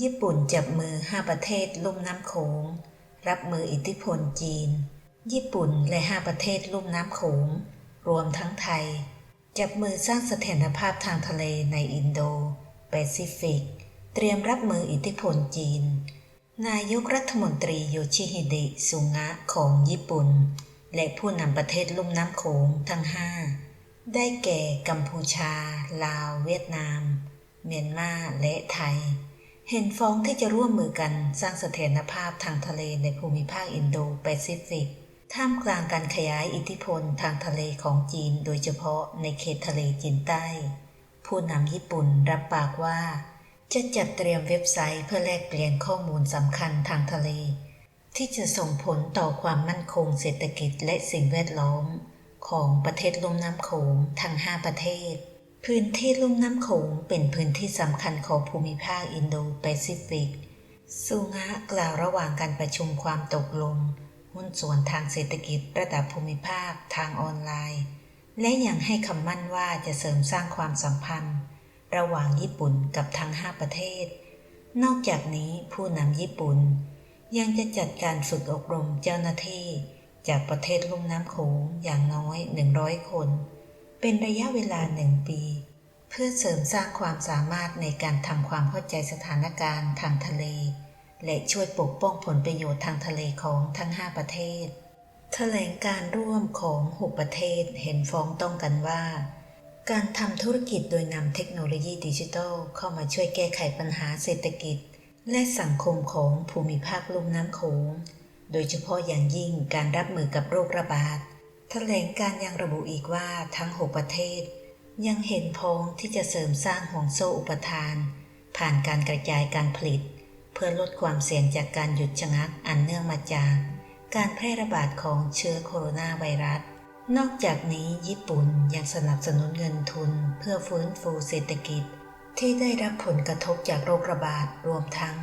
ญี่ปุ่นจับมือ 5 ประเทศลุ่มน้ำโขง รับมืออิทธิพลจีน ญี่ปุ่นและ 5 ประเทศลุ่มน้ำโขง รวมทั้งไทย จับมือสร้างเสถียรภาพทางทะเลในอินโดแปซิฟิก เตรียมรับมืออิทธิพลจีน นายกรัฐมนตรีโยชิฮิเดะสุงะของญี่ปุ่น และผู้นำประเทศลุ่มน้ำโขงทั้งห้าได้แก่กัมพูชา ลาว เวียดนาม เมียนมาและไทย เห็นฟ้องที่จะร่วมมือกันสร้างเสถียรภาพทางทะเลในภูมิภาคอินโดแปซิฟิก ท่ามกลางการขยายอิทธิพลทางทะเลของจีน โดยเฉพาะในเขตทะเลจีนใต้ ผู้นำญี่ปุ่นรับปากว่า จะจัดเตรียมเว็บไซต์เพื่อแลกเปลี่ยนข้อมูลสำคัญทางทะเล ที่จะส่งผลต่อความมั่นคงเศรษฐกิจและสิ่งแวดล้อม ของประเทศลุ่มน้ำโขงทั้ง 5 ประเทศ พื้นที่ลุ่มน้ำโขงเป็นพื้นที่สำคัญของภูมิภาคอินโดแปซิฟิกสุงะกล่าวระหว่างการประชุมความตกลง หุ้นส่วนทางเศรษฐกิจระดับภูมิภาคทางออนไลน์ และยังให้คำมั่นว่าจะเสริมสร้างความสัมพันธ์ ระหว่างญี่ปุ่นกับทั้ง 5 ประเทศ นอกจากนี้ผู้นำญี่ปุ่น ยังจะจัดการฝึกอบรมเจ้าหน้าที่ จากประเทศลุ่มน้ำโขงอย่างน้อย 100 คน เป็นระยะเวลาหนึ่งปี เพื่อเสริมสร้างความสามารถในการทำความเข้าใจสถานการณ์ทางทะเล และช่วยปกป้องผลประโยชน์ทางทะเลของทั้ง 5 ประเทศ แถลงการร่วมของ 6 ประเทศเห็นฟ้องต้องกันว่า การทำธุรกิจโดยนำเทคโนโลยีดิจิทัลเข้ามาช่วยแก้ไขปัญหาเศรษฐกิจ และสังคมของภูมิภาคลุ่มน้ำโขงโดยเฉพาะอย่างยิ่งการรับมือกับโรคระบาด แถลงการยังระบุอีกว่าทั้ง 6 ประเทศ ยังเห็นพ้องที่จะเสริมสร้างห่วงโซ่อุปทาน ผ่านการกระจายการผลิต เพื่อลดความเสี่ยงจากการหยุดชะงักอันเนื่องมาจาก การแพร่ระบาดของเชื้อโคโรนาไวรัส นอกจากนี้ญี่ปุ่นยังสนับสนุนเงินทุน เพื่อฟื้นฟูเศรษฐกิจ ที่ได้รับผลกระทบจากโรคระบาดรวมทั้ง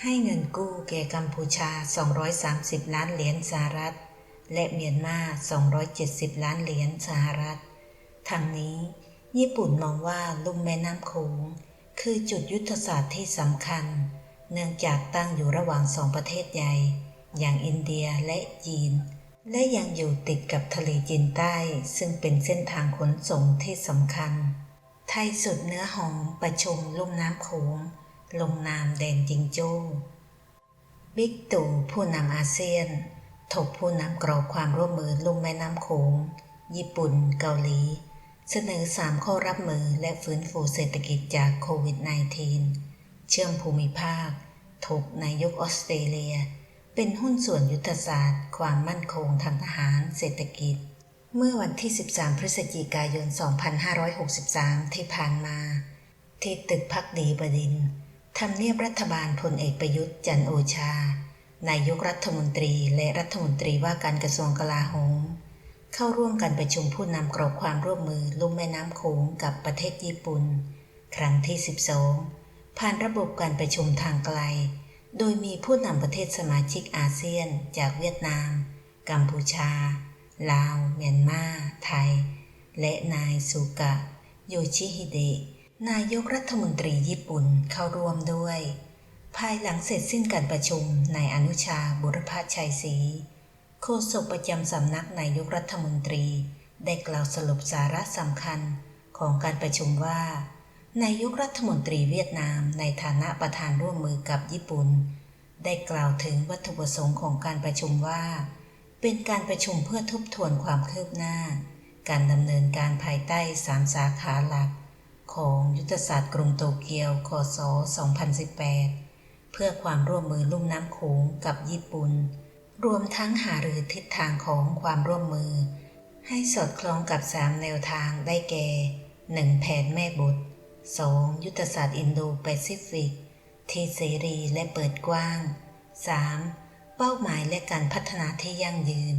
ให้เงินกู้แก่กัมพูชา 230 ล้านเหรียญสหรัฐ และเมียนมา 270 ล้านเหรียญสหรัฐทั้งนี้ ญี่ปุ่นมองว่าลุ่มแม่น้ำโขงคือจุดยุทธศาสตร์ที่สำคัญ เนื่องจากตั้งอยู่ระหว่างสองประเทศใหญ่ อย่างอินเดียและจีน และยังอยู่ติดกับทะเลจีนใต้ ซึ่งเป็นเส้นทางขนส่งที่สำคัญ ไทยสุดเนื้อหอมประชุมลุ่มน้ำโขงลงนามแดนจิงโจ้บิ๊กตู่ผู้นำอาเซียน ถกผู้นำกรอบความร่วมมือลุ่มแม่น้ำโขง ญี่ปุ่น เกาหลี เสนอ 3 ข้อรับมือและฟื้นฟูเศรษฐกิจจากโควิด -19 เชื่อมภูมิภาค ถกนายกออสเตรเลีย เป็นหุ้นส่วนยุทธศาสตร์ ความมั่นคงทางทหารเศรษฐกิจ เมื่อวันที่ 13 พฤศจิกายน 2563 ที่ผ่านมา ที่ตึกพักดีบดินทำเนียบรัฐบาลพลเอกประยุทธ์จันโอชา นายกรัฐมนตรีและรัฐมนตรีว่าการกระทรวงกลาโหมเข้าร่วมกันประชุมผู้นำกรอบความร่วมมือลุ่มแม่น้ำโขงกับประเทศญี่ปุ่น ครั้งที่ 12 ผ่านระบบการประชุมทางไกล โดยมีผู้นำประเทศสมาชิกอาเซียน จากเวียดนาม กัมพูชา ลาว เมียนมา ไทย และนายสุกะ โยชิฮิเดะนายกรัฐมนตรีญี่ปุ่นเข้าร่วมด้วย ภายหลังเสร็จสิ้นการประชุมนายอนุชา บุรพาชัยศรีโฆษกประจำสำนักนายกรัฐมนตรี ได้กล่าวสรุปสาระสำคัญของการประชุมว่า นายกรัฐมนตรีเวียดนามในฐานะประธานร่วมมือกับญี่ปุ่น ได้กล่าวถึงวัตถุประสงค์ของการประชุมว่า เป็นการประชุมเพื่อทบทวนความคืบหน้า การดำเนินการภายใต้สามสาขาหลัก ของยุทธศาสตร์กรุงโตเกียวคศ 2018 เพื่อความร่วมมือลุ่มน้ำโขงกับญี่ปุ่น รวมทั้งหารือทิศทางของความร่วมมือ ให้สอดคล้องกับ 3 แนวทางได้แก่ 1. แผนแม่บท 2. ยุทธศาสตร์อินโดแปซิฟิก ที่เสรีและเปิดกว้าง 3. เป้าหมายและการพัฒนาที่ยั่งยืน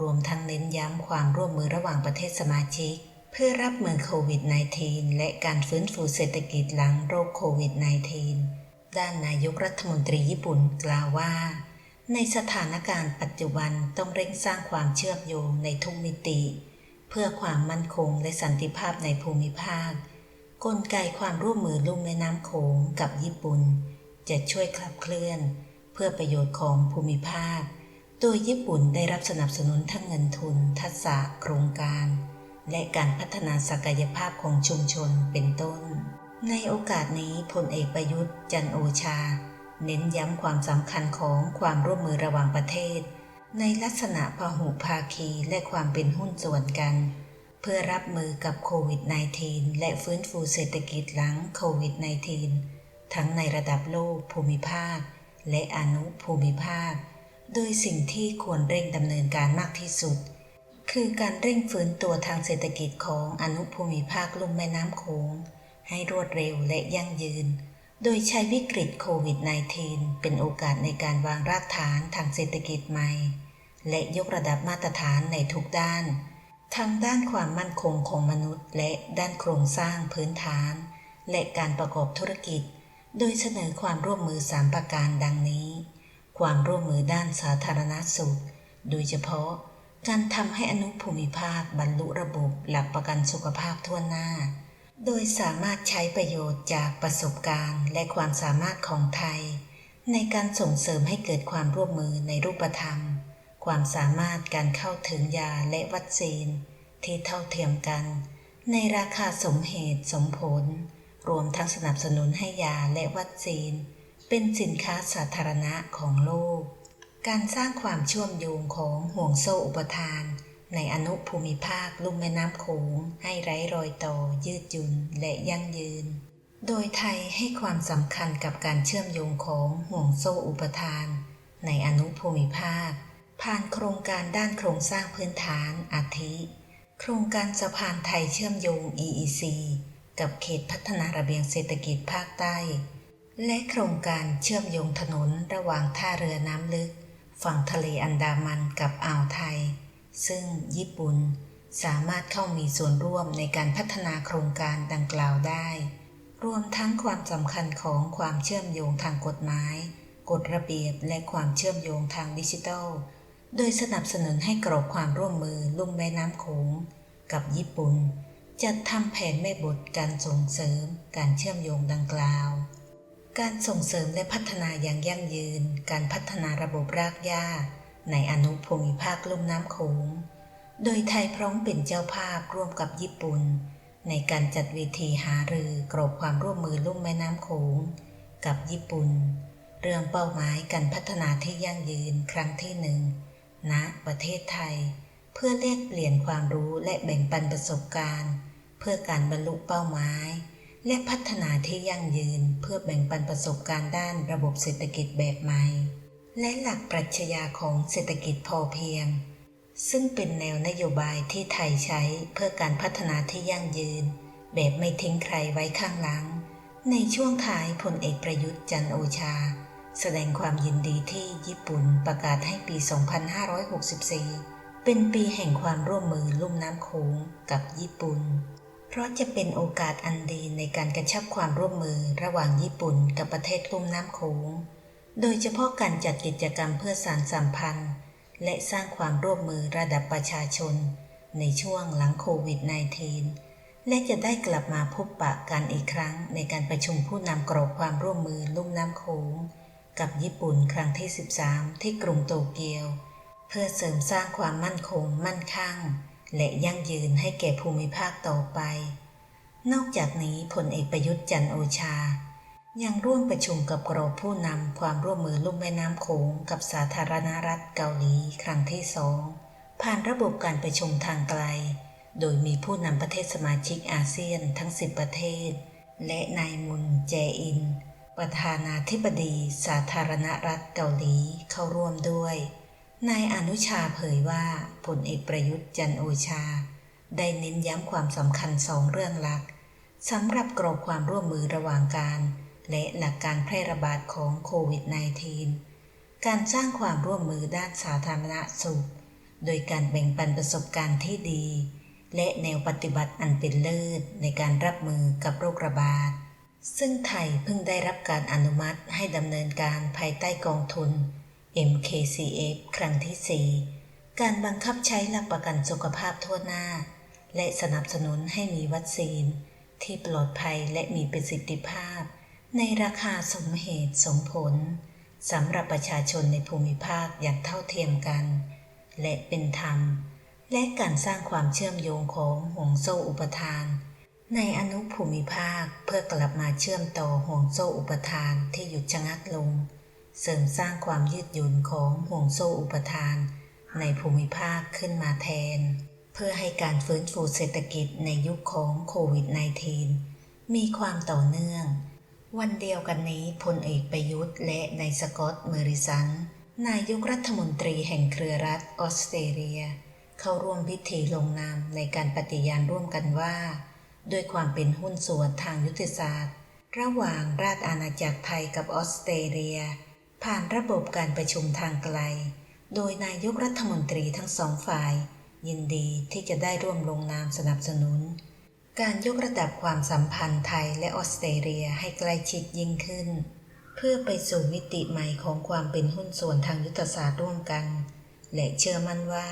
รวมทั้งเน้นย้ำความร่วมมือระหว่างประเทศสมาชิก เพื่อรับมือโควิด -19 และการฟื้นฟูเศรษฐกิจหลังโรคโควิด -19 ด้านนายกรัฐมนตรีญี่ปุ่นกล่าวว่า ในสถานการณ์ปัจจุบันต้องเร่งสร้างความเชื่อมโยงในทุกมิติ เพื่อความมั่นคงและสันติภาพในภูมิภาค กลไกความร่วมมือลุ่มแม่น้ำโขงกับญี่ปุ่น จะช่วยขับเคลื่อน เพื่อประโยชน์ของภูมิภาค โดยญี่ปุ่นได้รับสนับสนุนทั้งเงินทุน ทักษะโครงการ และการพัฒนาศักยภาพของชุมชนเป็นต้น ในโอกาสนี้พลเอกประยุทธ์จันโอชา เน้นย้ำความสำคัญของความร่วมมือระหว่างประเทศ ในลักษณะพหุภาคีและความเป็นหุ้นส่วนกัน เพื่อรับมือกับโควิด -19 และฟื้นฟูเศรษฐกิจหลังโควิด -19 ทั้งในระดับโลกภูมิภาค และอนุภูมิภาค โดยสิ่งที่ควรเร่งดำเนินการมากที่สุด คือการเร่งฟื้นตัวทางเศรษฐกิจของอนุภูมิภาคลุ่มแม่น้ำโขง ให้รวดเร็วและยั่งยืน โดยใช้วิกฤตโควิด -19 เป็นโอกาสในการวางรากฐานทางเศรษฐกิจใหม่ และยกระดับมาตรฐานในทุกด้าน ทั้งด้านความมั่นคงของมนุษย์ และด้านโครงสร้างพื้นฐาน และการประกอบธุรกิจ โดยเสนอความร่วมมือสามประการดังนี้ ความร่วมมือด้านสาธารณสุข โดยเฉพาะการทำให้อนุภูมิภาคบรรลุระบบหลักประกันสุขภาพทั่วหน้า โดยสามารถใช้ประโยชน์จากประสบการณ์และความสามารถของไทย ในการส่งเสริมให้เกิดความร่วมมือในรูปธรรม ความสามารถการเข้าถึงยาและวัคซีน ที่เท่าเทียมกัน ในราคาสมเหตุสมผล รวมทั้งสนับสนุนให้ยาและวัคซีน เป็นสินค้าสาธารณะของโลก การสร้างความเชื่อมโยงของห่วงโซ่อุปทาน ในอนุภูมิภาคลุ่มแม่น้ำโขงให้ไร้รอยต่อยืดหยุ่นและยั่งยืน โดยไทยให้ความสำคัญกับการเชื่อมโยงของห่วงโซ่อุปทาน ในอนุภูมิภาค ผ่านโครงการด้านโครงสร้างพื้นฐานอาทิ โครงการสะพานไทยเชื่อมโยง EEC กับเขตพัฒนาระเบียงเศรษฐกิจภาคใต้ และโครงการเชื่อมโยงถนนระหว่างท่าเรือน้ำลึก ฝั่งทะเลอันดามันกับอ่าวไทย ซึ่งญี่ปุ่นสามารถเข้ามีส่วนร่วมในการพัฒนาโครงการดังกล่าวได้ รวมทั้งความสำคัญของความเชื่อมโยงทางกฎหมาย กฎระเบียบและความเชื่อมโยงทางดิจิทัล โดยสนับสนุนให้กรอบความร่วมมือลุ่มแม่น้ำโขงกับญี่ปุ่น จัดทำแผนแม่บทการส่งเสริม การเชื่อมโยงดังกล่าว การส่งเสริมและพัฒนาอย่างยั่งยืน การพัฒนาระบบรากหญ้า ในอนุภูมิภาคลุ่มน้ำโขง โดยไทยพร้อมเป็นเจ้าภาพร่วมกับญี่ปุ่น ในการจัดเวทีหารือกรอบความร่วมมือลุ่มแม่น้ำโขง กับญี่ปุ่น เรื่องเป้าหมายการพัฒนาที่ยั่งยืนครั้งที่หนึ่งณประเทศไทย เพื่อแลกเปลี่ยนความรู้และแบ่งปันประสบการณ์ เพื่อการบรรลุเป้าหมายและพัฒนาที่ยั่งยืนเพื่อแบ่งปันประสบการณ์ด้านระบบเศรษฐกิจแบบใหม่ และหลักปรัชญาของเศรษฐกิจพอเพียง ซึ่งเป็นแนวนโยบายที่ไทยใช้เพื่อการพัฒนาที่ยั่งยืน แบบไม่ทิ้งใครไว้ข้างหลัง ในช่วงท้ายพลเอกประยุทธ์จันโอชา แสดงความยินดีที่ญี่ปุ่นประกาศให้ปี 2564 เป็นปีแห่งความร่วมมือลุ่มน้ำโขงกับญี่ปุ่น เพราะจะเป็นโอกาสอันดีในการกระชับความร่วมมือระหว่างญี่ปุ่นกับประเทศลุ่มน้ำโขง โดยเฉพาะการจัดกิจกรรมเพื่อสานสัมพันธ์ และสร้างความร่วมมือระดับประชาชน ในช่วงหลังโควิด -19 และจะได้กลับมาพบปะกันอีกครั้งในการประชุมผู้นำกรอบความร่วมมือลุ่มน้ำโขงกับญี่ปุ่นครั้งที่ 13 ที่กรุงโตเกียว เพื่อเสริมสร้างความมั่นคง มั่นคั่ง และยั่งยืนให้แก่ภูมิภาคต่อไป นอกจากนี้พลเอกประยุทธ์จันโอชา ยังร่วมประชุมกับกรอบผู้นำความร่วมมือลุ่มแม่น้ำโขงกับสาธารณรัฐเกาหลีครั้งที่สองผ่านระบบการประชุมทางไกล โดยมีผู้นำประเทศสมาชิกอาเซียนทั้ง 10 ประเทศ และนายมุนแจอิน ประธานาธิบดีสาธารณรัฐเกาหลีเข้าร่วมด้วย นายอนุชาเผยว่าพลเอกประยุทธ์จันโอชา ได้เน้นย้ำความสำคัญสองเรื่องหลักสำหรับกรอบความร่วมมือระหว่างการ และหลักการแพร่ระบาดของโควิด -19 การสร้างความร่วมมือด้านสาธารณสุข โดยการแบ่งปันประสบการณ์ที่ดี และแนวปฏิบัติอันเป็นเลิศในการรับมือกับโรคระบาด ซึ่งไทยเพิ่งได้รับการอนุมัติให้ดำเนินการภายใต้กองทุน MKCF ครั้งที่ 4 การบังคับใช้หลักประกันสุขภาพทั่วหน้า และสนับสนุนให้มีวัคซีน ที่ปลอดภัยและมีประสิทธิภาพ ในราคาสมเหตุสมผลสำหรับประชาชนในภูมิภาคอย่างเท่าเทียมกัน และเป็นธรรม และการสร้างความเชื่อมโยงของห่วงโซ่อุปทาน ในอนุภูมิภาคเพื่อกลับมาเชื่อมต่อห่วงโซ่อุปทานที่หยุดชะงักลง เสริมสร้างความยืดหยุ่นของห่วงโซ่อุปทาน ในภูมิภาคขึ้นมาแทน เพื่อให้การฟื้นฟูเศรษฐกิจในยุคของโควิด -19 มีความต่อเนื่อง วันเดียวกันนี้พลเอกประยุทธ์และนายสกอตเมอริสัน นายกรัฐมนตรีแห่งเครือรัฐออสเตรเลีย เข้าร่วมพิธีลงนามในการปฏิญาณร่วมกันว่า ด้วยความเป็นหุ้นส่วนทางยุทธศาสตร์ ระหว่างราชอาณาจักรไทยกับออสเตรเลีย ผ่านระบบการประชุมทางไกล โดยนายกรัฐมนตรีทั้งสองฝ่าย ยินดีที่จะได้ร่วมลงนามสนับสนุน การยกระดับความสัมพันธ์ไทยและออสเตรเลียให้ใกล้ชิดยิ่งขึ้น เพื่อไปสู่มิติใหม่ของความเป็นหุ้นส่วนทางยุทธศาสตร์ร่วมกัน และเชื่อมั่นว่า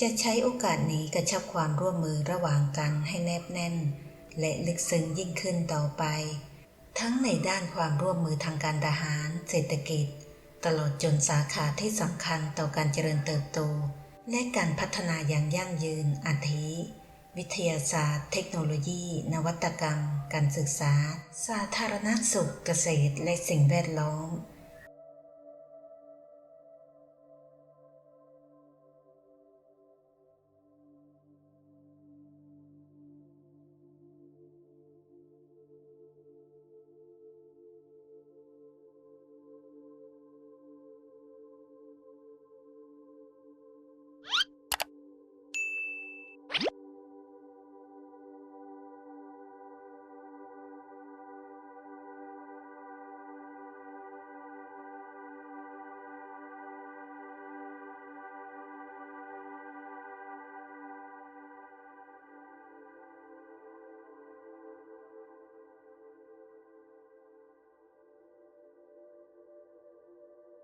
จะใช้โอกาสนี้กระชับความร่วมมือระหว่างกันให้แนบแน่น และลึกซึ้งยิ่งขึ้นต่อไป ทั้งในด้านความร่วมมือทางการทหาร เศรษฐกิจ ตลอดจนสาขาที่สำคัญต่อการเจริญเติบโต และการพัฒนาอย่างยั่งยืนอาทิ วิทยาศาสตร์ เทคโนโลยี นวัตกรรม การศึกษา สาธารณสุขเกษตร และสิ่งแวดล้อม